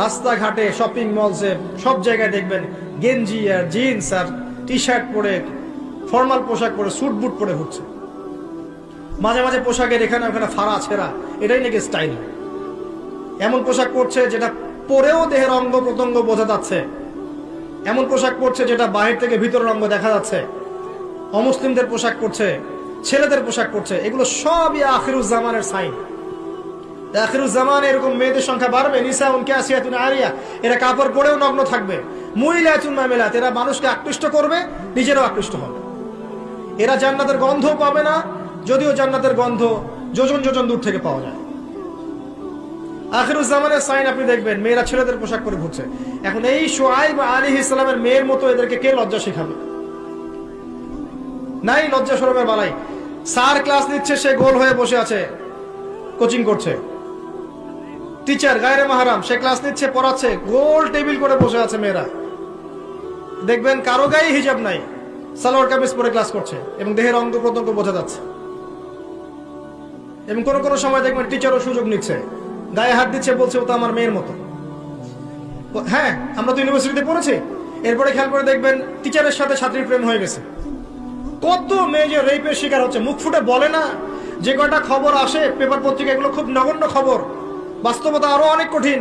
রাস্তাঘাটে শপিং মলসে সব জায়গায় দেখবেন গেঞ্জি আর জিন্স আর টি শার্ট পরে ফর্মাল পোশাক পরে স্যুট বুট পরে হচ্ছে। মাঝে মাঝে পোশাকের এখানে ওখানে ফাড়া, ছেঁড়া, এটাই নাকি স্টাইল এমন পোশাক পরছে যেটা পরেও দেহের অঙ্গ প্রত্যঙ্গ বোঝা যাচ্ছে। এমন পোশাক পরছে যেটা বাহির থেকে ভিতরের অঙ্গ দেখা যাচ্ছে। অমুসলিমদের পোশাক পরছে, ছেলেদের পোশাক পরছে, এগুলো সবই আখিরুজ্জামানের সাইন আখিরুজ্জামান এরকম মেয়েদের সংখ্যা বাড়বে? নিসা, উনকে আসিয়াতুন আরিয়া, এরা কাপড় পরেও নগ্ন থাকবে। মহিলা মহিলাতুন মামেলাত এরা মানুষকে আকৃষ্ট করবে, নিজেরাও আকৃষ্ট হবে। এরা জান্নাতের গন্ধ পাবে না, যদিও জান্নাতের গন্ধ যোজন যোজন দূর থেকে পাওয়া যায়। আখিরুজ্জামানের সাইন আপনি দেখবেন, মেয়েরা ছেলেদের পোশাক পরে ঘুরছে। এখন এই সোয়াইব আলী ইসলামের মেয়ের মতো এদেরকে কে লজ্জা শেখাবে? নাই, লজ্জা সরমের বালাই। স্যার ক্লাস নিচ্ছে, সে গোল হয়ে বসে আছে, কোচিং করছে। টিচার গায়রে মাহারাম, সে ক্লাস নিচ্ছে, পড়াচ্ছে, গোল টেবিল করে বসে আছে মেয়েরা। দেখবেন কারও গায়ে হিজাব নাই, সালোয়ার কামিজ পরে ক্লাস করছে এবং দেহের অঙ্গ প্রত্যঙ্গ বোঝা যাচ্ছে। এবং কোনো কোনো সময় দেখবেন টিচারও সুযোগ নিচ্ছে। গায়ে হাত দিচ্ছে, বলছে, ও তো আমার মেয়ের মতো। হ্যাঁ আমরা তো ইউনিভার্সিটিতে পড়েছি। এরপরে খেয়াল করে দেখবেন টিচারের সাথে ছাত্রীর প্রেম হয়ে গেছে। কত মেয়ে যে রেপের শিকার হচ্ছে, মুখ ফুটে বলে না। যে কয়টা খবর আসে, পেপার পত্রিকা এগুলো খুব নগণ্য খবর। বাস্তবতা আরও অনেক কঠিন।